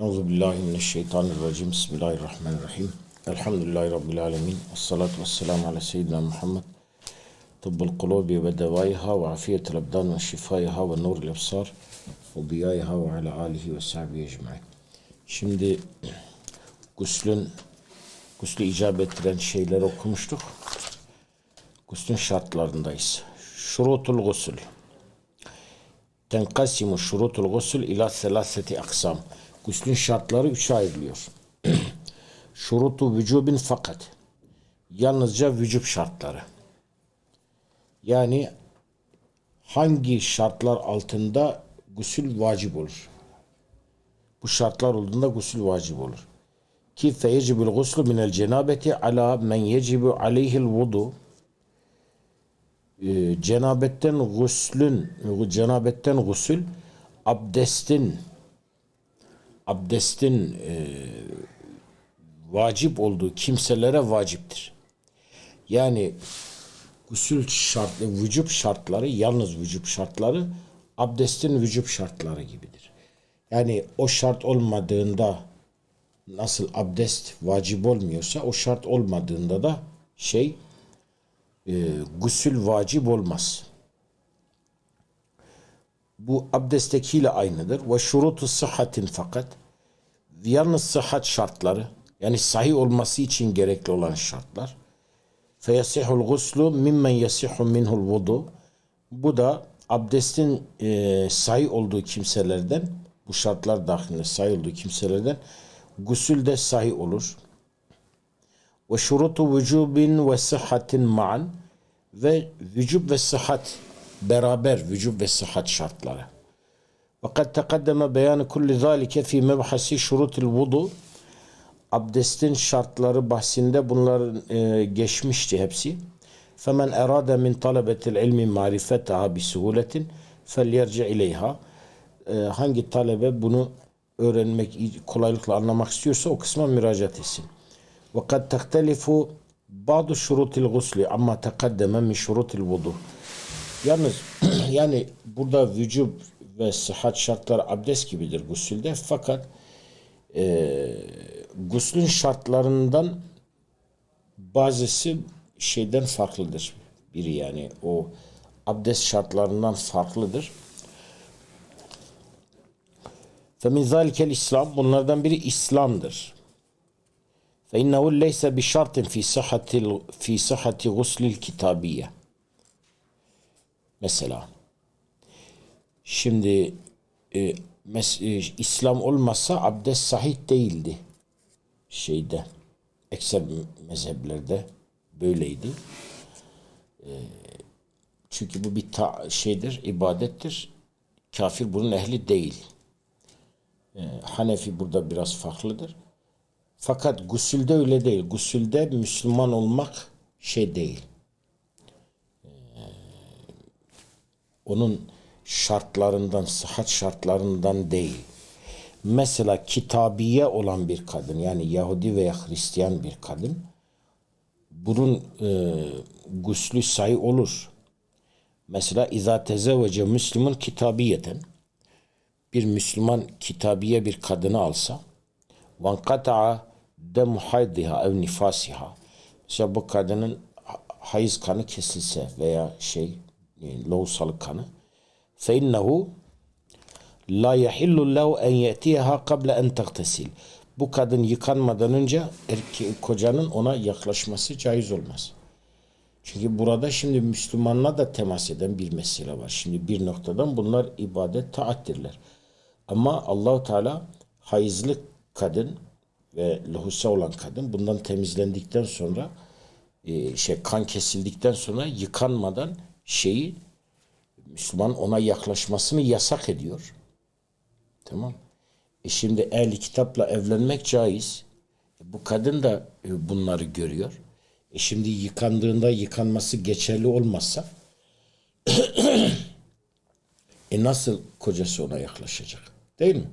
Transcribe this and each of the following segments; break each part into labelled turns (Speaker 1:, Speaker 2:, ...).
Speaker 1: Euzu billahi mineşşeytanirracim. Bismillahirrahmanirrahim. Elhamdülillahi rabbil alamin. Essalatu vesselamu ala seyyidina Muhammed. Tıbbul kulubi ve devaiha ve afiyetul abdan ve şifaiha ve nurul ebsar ve biyaiha ve ala alihi ve sahbihi ecmaîn. Şimdi guslün guslü icap ettiren şeyleri okumuştuk. Guslün şartlarındayız. Şurutul gusül. Tenkasimu şurutul gusül ila selaseti aksam. Guslün şartları üçe ayrılıyor. Şurutu vücubin fakat. Yalnızca vücub şartları. Yani hangi şartlar altında gusül vacip olur? Bu şartlar olduğunda gusül vacip olur. Ki feyecibul guslu minel cenabeti ala men yecibu aleyhil vudu. Ee, cenabetten guslün, cenabetten gusül abdestin abdestin e, vacip olduğu kimselere vaciptir. Yani gusül şartı, vücub şartları, yalnız vücub şartları abdestin vücub şartları gibidir. Yani o şart olmadığında nasıl abdest vacip olmuyorsa o şart olmadığında da şey e, gusül vacip olmaz. Bu abdesttekiyle aynıdır. Ve şurutu sıhhatin fakat yalnız sıhhat şartları yani sahih olması için gerekli olan şartlar. Feyasihul guslu mimmen yasihu minhul vudu. Bu da abdestin e, sahih olduğu kimselerden bu şartlar dahilinde sahih olduğu kimselerden gusül de sahih olur. Ve şurutu vücubin ve sıhhatin ma'an ve vücub ve sıhhat beraber vücub ve sıhhat şartları. Fakat tekaddeme beyanı kulli zalike fi mebhasi şurutil vudu abdestin şartları bahsinde bunlar e, geçmişti hepsi. Femen erade min talebetil ilmi marifetaha bi suhuletin felyerci ileyha. E, hangi talebe bunu öğrenmek, kolaylıkla anlamak istiyorsa o kısma müracaat etsin. Ve kad tehtelifu bazı şurutil gusli amma tekaddeme min şurutil vudu. Yalnız yani burada vücub ve sıhhat şartları abdest gibidir gusülde fakat e, guslün şartlarından bazısı şeyden farklıdır. Biri yani o abdest şartlarından farklıdır. Femin zalikel İslam bunlardan biri İslam'dır. Leyse bi şartin fi sıhhati guslil kitabiye. Mesela şimdi e, mes, e, İslam olmasa abdest sahih değildi şeyde ekser mezheplerde böyleydi. E, çünkü bu bir ta, şeydir, ibadettir. Kafir bunun ehli değil. E, Hanefi burada biraz farklıdır. Fakat gusülde öyle değil. Gusülde Müslüman olmak şey değil. Onun şartlarından, sıhhat şartlarından değil. Mesela kitabiye olan bir kadın yani Yahudi veya Hristiyan bir kadın bunun e, guslü sayı olur. Mesela izâ tezevvece Müslüman kitabiyeten bir Müslüman kitabiye bir kadını alsa vankata'a dem haydiha ev nifasiha mesela bu kadının hayız kanı kesilse veya şey yani loğusalık kanı فإنه la yahillu lehu en yetiha qabla en tagtesil. Bu kadın yıkanmadan önce erke, kocanın ona yaklaşması caiz olmaz. Çünkü burada şimdi Müslümanla da temas eden bir mesele var. Şimdi bir noktadan bunlar ibadet taattirler. Ama Allahu Teala hayızlı kadın ve lohusa olan kadın bundan temizlendikten sonra e, şey kan kesildikten sonra yıkanmadan şeyi Müslüman ona yaklaşmasını yasak ediyor. Tamam. E şimdi ehli kitapla evlenmek caiz. E bu kadın da e, bunları görüyor. E şimdi yıkandığında yıkanması geçerli olmazsa e nasıl kocası ona yaklaşacak? Değil mi?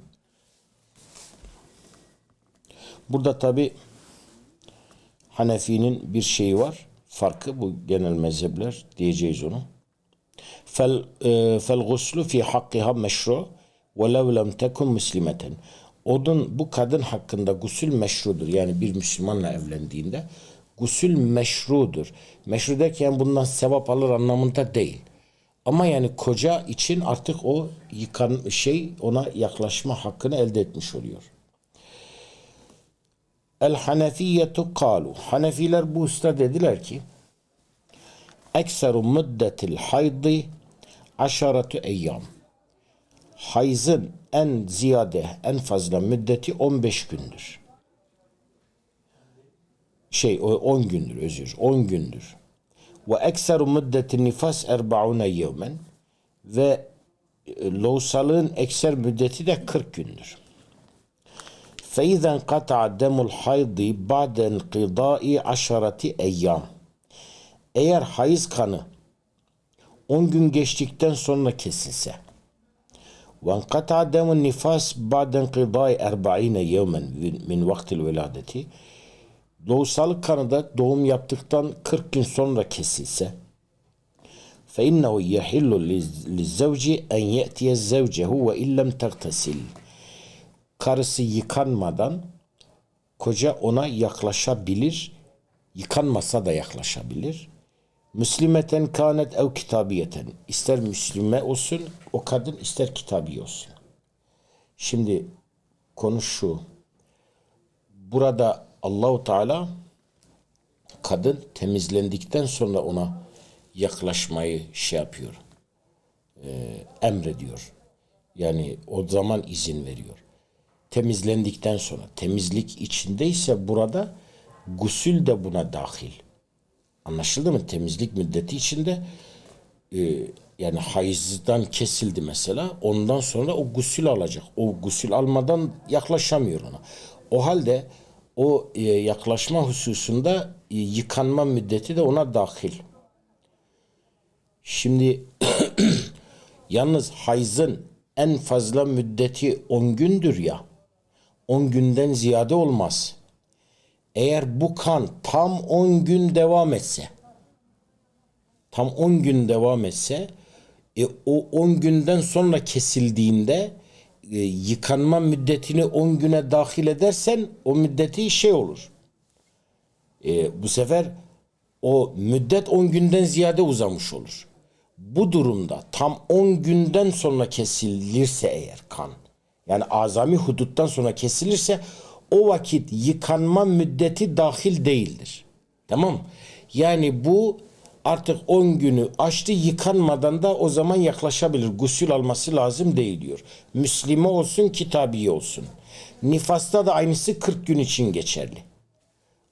Speaker 1: Burada tabi Hanefi'nin bir şeyi var. Farkı bu genel mezhepler diyeceğiz onu. Fel, e, fel guslu fi hakkiha meşru velev lem tekun müslimeten. onun bu kadın hakkında gusül meşrudur. Yani bir Müslümanla evlendiğinde gusül meşrudur. Meşru derken bundan sevap alır anlamında değil. Ama yani koca için artık o yıkan şey ona yaklaşma hakkını elde etmiş oluyor. El Hanefiyetu kalu. Hanefiler bu usta dediler ki ekseru müddetil haydi aşaretu eyyam. Hayzın en ziyade, en fazla müddeti 15 gündür. Şey, o 10 gündür özür, 10 gündür. Ve ekseru müddetin nifas erbaune yevmen ve e, loğusalığın ekser müddeti de 40 gündür. فإذا انقطع دم الحيض بعد انقضاء عشرة أيام eğer hayız kanı 10 gün geçtikten sonra kesilse ve enqata demun nifas ba'de enqidai 40 yevmen min vaktil veladeti doğusalık kanı da doğum yaptıktan 40 gün sonra kesilse فإنه يحل للزوج أن يأتي زوجه وإن لم تغتسل karısı yıkanmadan koca ona yaklaşabilir. Yıkanmasa da yaklaşabilir. Müslimeten kanet ev kitabiyeten. İster Müslüme olsun o kadın ister kitabi olsun. Şimdi konu şu. Burada Allahu Teala kadın temizlendikten sonra ona yaklaşmayı şey yapıyor. E, emrediyor. Yani o zaman izin veriyor temizlendikten sonra temizlik içindeyse burada gusül de buna dahil. Anlaşıldı mı? Temizlik müddeti içinde e, yani hayızdan kesildi mesela ondan sonra o gusül alacak. O gusül almadan yaklaşamıyor ona. O halde o e, yaklaşma hususunda e, yıkanma müddeti de ona dahil. Şimdi yalnız hayızın en fazla müddeti 10 gündür ya. 10 günden ziyade olmaz. Eğer bu kan tam 10 gün devam etse, tam 10 gün devam etse, e, o 10 günden sonra kesildiğinde e, yıkanma müddetini 10 güne dahil edersen o müddeti şey olur. E, bu sefer o müddet 10 günden ziyade uzamış olur. Bu durumda tam 10 günden sonra kesilirse eğer kan yani azami huduttan sonra kesilirse o vakit yıkanma müddeti dahil değildir. Tamam Yani bu artık 10 günü açtı yıkanmadan da o zaman yaklaşabilir. Gusül alması lazım değil diyor. Müslime olsun kitabi olsun. Nifasta da aynısı 40 gün için geçerli.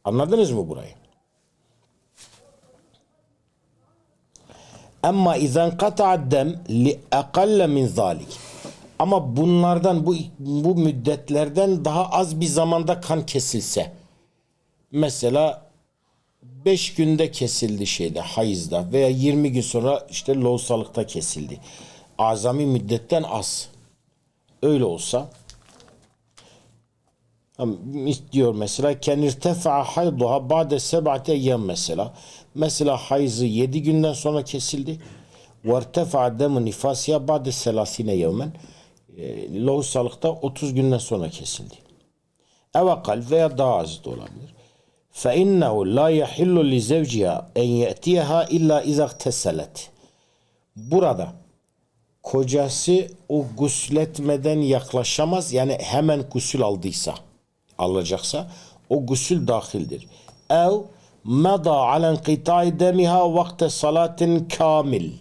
Speaker 1: Anladınız mı burayı? Ama izan kata'a dem li akalle min zalik. Ama bunlardan bu bu müddetlerden daha az bir zamanda kan kesilse mesela 5 günde kesildi şeyde hayızda veya 20 gün sonra işte loğusalıkta kesildi. Azami müddetten az. Öyle olsa diyor mesela kenirtefa hayduha ba'de seb'ate eyyam mesela. Mesela hayızı 7 günden sonra kesildi. Ve irtefa demu nifasiya ba'de selasine yevmen ee, e, lohusalıkta 30 günden sonra kesildi. Evakal veya daha az da olabilir. Fe innehu la yahillu li zevciha en ye'tiyeha illa izah teselet. Burada kocası o gusletmeden yaklaşamaz. Yani hemen gusül aldıysa, alacaksa o gusül dahildir. Ev meda alen kıta'i demiha vakte salatin kamil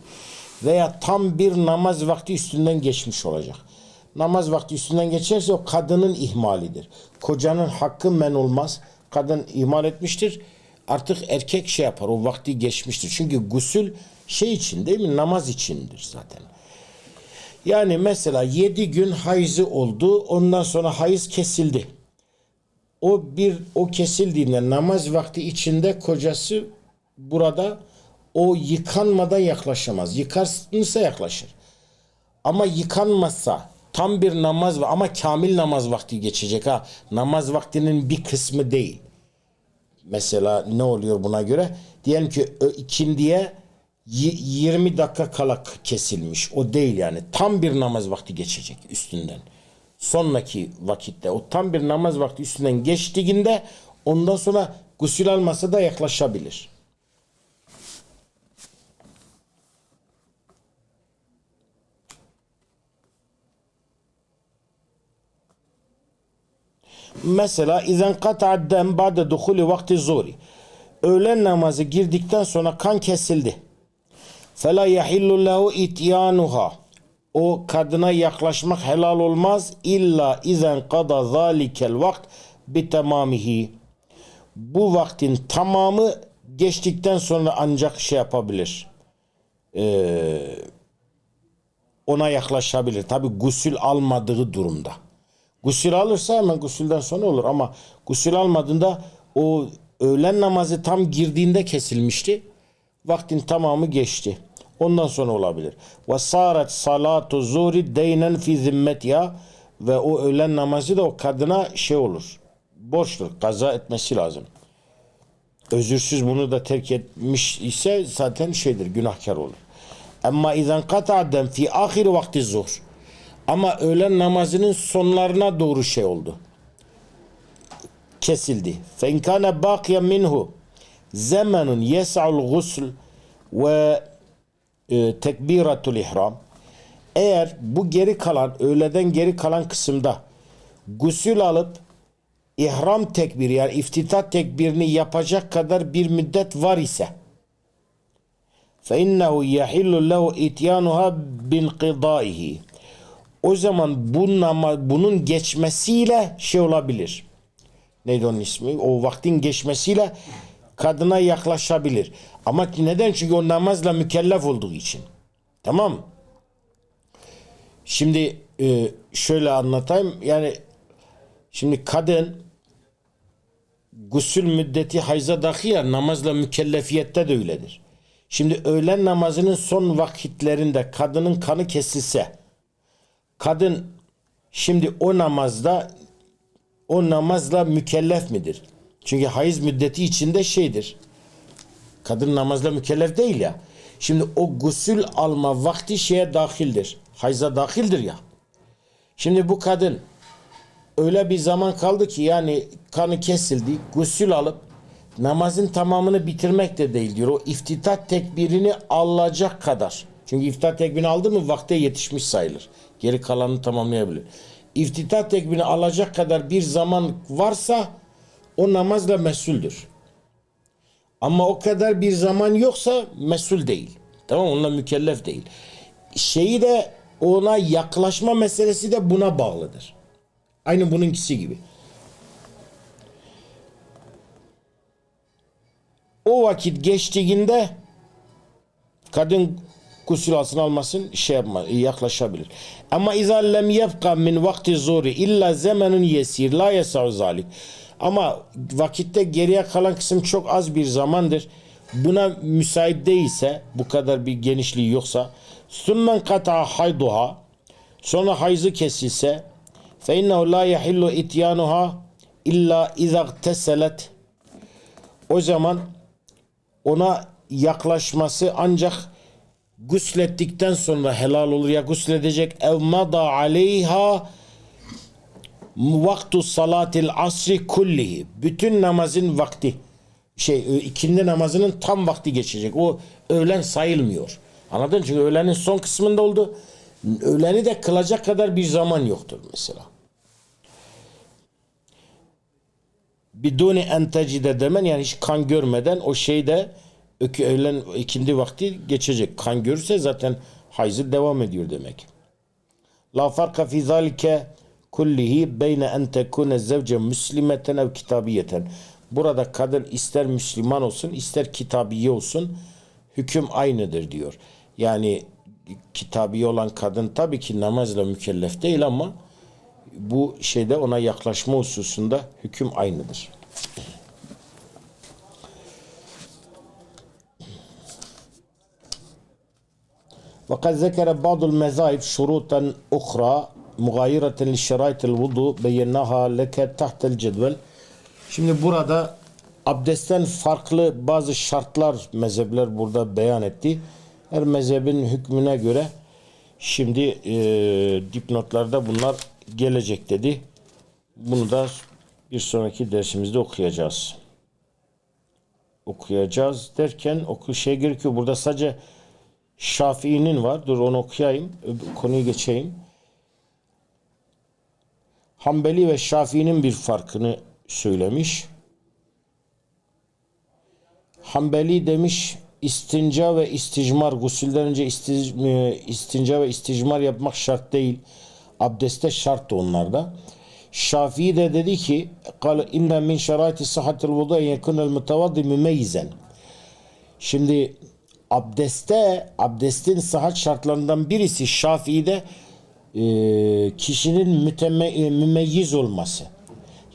Speaker 1: veya tam bir namaz vakti üstünden geçmiş olacak namaz vakti üstünden geçerse o kadının ihmalidir. Kocanın hakkı men olmaz. Kadın ihmal etmiştir. Artık erkek şey yapar. O vakti geçmiştir. Çünkü gusül şey için değil mi? Namaz içindir zaten. Yani mesela yedi gün hayızı oldu. Ondan sonra hayız kesildi. O bir o kesildiğinde namaz vakti içinde kocası burada o yıkanmadan yaklaşamaz. Yıkarsa yaklaşır. Ama yıkanmazsa tam bir namaz var ama kamil namaz vakti geçecek ha. Namaz vaktinin bir kısmı değil. Mesela ne oluyor buna göre? Diyelim ki ikindiye 20 dakika kala kesilmiş. O değil yani. Tam bir namaz vakti geçecek üstünden. sonraki vakitte o tam bir namaz vakti üstünden geçtiğinde ondan sonra gusül almasa da yaklaşabilir. Mesela izen kata'ad dem ba'de duhuli vakti zuri. Öğlen namazı girdikten sonra kan kesildi. Fela yahillu lehu ityanuha. O kadına yaklaşmak helal olmaz illa izen kada zalikel vakt bitemamihi. Bu vaktin tamamı geçtikten sonra ancak şey yapabilir. Ee, ona yaklaşabilir. Tabi gusül almadığı durumda. Gusül alırsa hemen gusülden sonra olur ama gusül almadığında o öğlen namazı tam girdiğinde kesilmişti. Vaktin tamamı geçti. Ondan sonra olabilir. Ve saret salatu zuri deynen fi zimmetiha ve o öğlen namazı da o kadına şey olur. Borçtur. Kaza etmesi lazım. Özürsüz bunu da terk etmiş ise zaten şeydir günahkar olur. Ama izen kata'den fi ahir vakti zuhr. Ama öğlen namazının sonlarına doğru şey oldu. Kesildi. Fenkane bakiye minhu zamanun yes'al gusl ve e, tekbiratul ihram. Eğer bu geri kalan öğleden geri kalan kısımda gusül alıp ihram tekbiri yani iftitah tekbirini yapacak kadar bir müddet var ise fe innehu yahillu lehu ityanuha bin qidaihi o zaman bu bunun geçmesiyle şey olabilir. Neydi onun ismi? O vaktin geçmesiyle kadına yaklaşabilir. Ama neden? Çünkü o namazla mükellef olduğu için. Tamam? Şimdi e, şöyle anlatayım. Yani şimdi kadın gusül müddeti hayza dahi ya namazla mükellefiyette de öyledir. Şimdi öğlen namazının son vakitlerinde kadının kanı kesilse kadın şimdi o namazda o namazla mükellef midir? Çünkü hayız müddeti içinde şeydir. Kadın namazla mükellef değil ya. Şimdi o gusül alma vakti şeye dahildir. Hayza dahildir ya. Şimdi bu kadın öyle bir zaman kaldı ki yani kanı kesildi. Gusül alıp namazın tamamını bitirmek de değil diyor. O iftitah tekbirini alacak kadar. Çünkü iftitah tekbirini aldı mı vakte yetişmiş sayılır. Geri kalanını tamamlayabilir. İftitah tekbirini alacak kadar bir zaman varsa o namazla mesuldür. Ama o kadar bir zaman yoksa mesul değil. Tamam? Onunla mükellef değil. Şeyi de ona yaklaşma meselesi de buna bağlıdır. Aynı bununkisi gibi. O vakit geçtiğinde kadın gusül alsın almasın şey yapma, yaklaşabilir. Ama izâ lem yebka min vakti zuri illa zemenun yesir la yesa'u zalik. Ama vakitte geriye kalan kısım çok az bir zamandır. Buna müsait değilse, bu kadar bir genişliği yoksa, summen kata hayduha, sonra hayzı kesilse, fe innehu la yahillu ityanuha illa izâ teselet. O zaman ona yaklaşması ancak guslettikten sonra helal olur ya gusledecek. Ev mada aleyha vaktu salatil asri kullihi. Bütün namazın vakti. Şey ikindi namazının tam vakti geçecek. O öğlen sayılmıyor. Anladın çünkü öğlenin son kısmında oldu. Öğleni de kılacak kadar bir zaman yoktur mesela. Biduni en tecide demen yani hiç kan görmeden o şeyde ökü öğlen ikindi vakti geçecek. Kan görürse zaten hayzı devam ediyor demek. La farka fi zalike kullihi beyne en tekune zevce müslimeten ev kitabiyeten. Burada kadın ister Müslüman olsun ister kitabiye olsun hüküm aynıdır diyor. Yani kitabiye olan kadın tabii ki namazla mükellef değil ama bu şeyde ona yaklaşma hususunda hüküm aynıdır. وقد ذكر بعض المذاهب شروطا أخرى مغايرة لشرائط الوضوء بيناها لك تحت الجدول Şimdi burada abdestten farklı bazı şartlar mezhepler burada beyan etti. Her mezhebin hükmüne göre şimdi e, dipnotlarda bunlar gelecek dedi. Bunu da bir sonraki dersimizde okuyacağız. Okuyacağız derken oku şey gerekiyor. Burada sadece Şafii'nin var. Dur onu okuyayım. Öbür konuyu geçeyim. Hanbeli ve Şafii'nin bir farkını söylemiş. Hanbeli demiş istinca ve isticmar gusülden önce istiz- e, istinca ve isticmar yapmak şart değil. Abdeste şart onlarda. Şafii de dedi ki قال inne min şeraiti sıhhatil vudu en yekunel mutavaddi mümeyyizen. Şimdi abdeste abdestin sıhhat şartlarından birisi Şafii'de e, kişinin mütemme, e, mümeyyiz olması.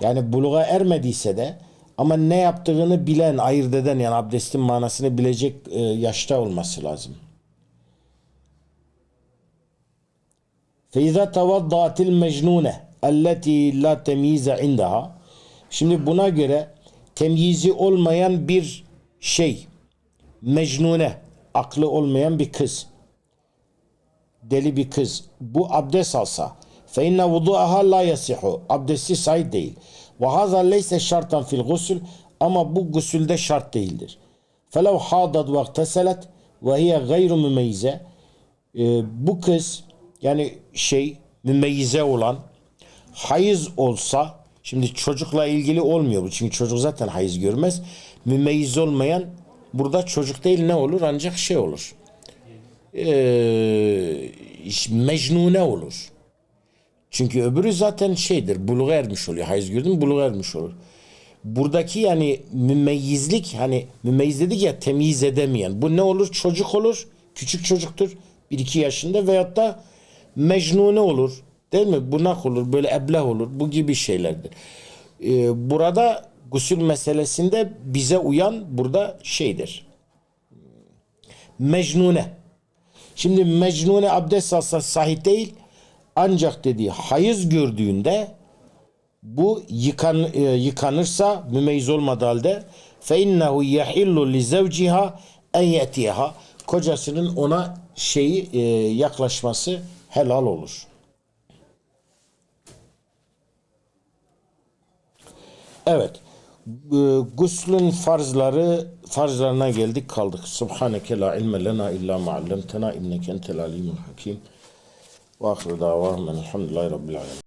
Speaker 1: Yani buluğa ermediyse de ama ne yaptığını bilen, ayırt eden yani abdestin manasını bilecek e, yaşta olması lazım. فَاِذَا تَوَضَّعَتِ الْمَجْنُونَ اَلَّتِي لَا تَمْيِيزَ عِنْدَهَا Şimdi buna göre temyizi olmayan bir şey, mecnune, aklı olmayan bir kız deli bir kız bu abdest alsa fe inne vudu'aha la yasihu abdesti sahih değil. ve haza leyse şartan fil gusül ama bu gusülde şart değildir. felev hadad ve teselet ve hiye gayru mümeyyize bu kız yani şey mümeyyize olan hayız olsa şimdi çocukla ilgili olmuyor bu. Çünkü çocuk zaten hayız görmez. Mümeyyiz olmayan burada çocuk değil ne olur ancak şey olur. Ee, mecnune olur. Çünkü öbürü zaten şeydir, buluğa ermiş oluyor. Hayız gördün mü buluğa ermiş olur. Buradaki yani mümeyyizlik hani mümeyyiz dedik ya temyiz edemeyen. Bu ne olur? Çocuk olur. Küçük çocuktur. 1-2 yaşında veyahut da mecnune olur. Değil mi? Bunak olur. Böyle ebleh olur. Bu gibi şeylerdir. Ee, burada gusül meselesinde bize uyan burada şeydir. Mecnune. Şimdi mecnune abdest alsa sahih değil. Ancak dediği hayız gördüğünde bu yıkan, e, yıkanırsa mümeyyiz olmadığı halde fe innehu yahillu li zevciha en yetiha kocasının ona şeyi e, yaklaşması helal olur. Evet. E, Guslün farzları farzlarına geldik kaldık. Subhaneke la ilme lena illa ma allamtena inneke entel alimul hakim. Ve ahir davahum elhamdülillahi rabbil alemin.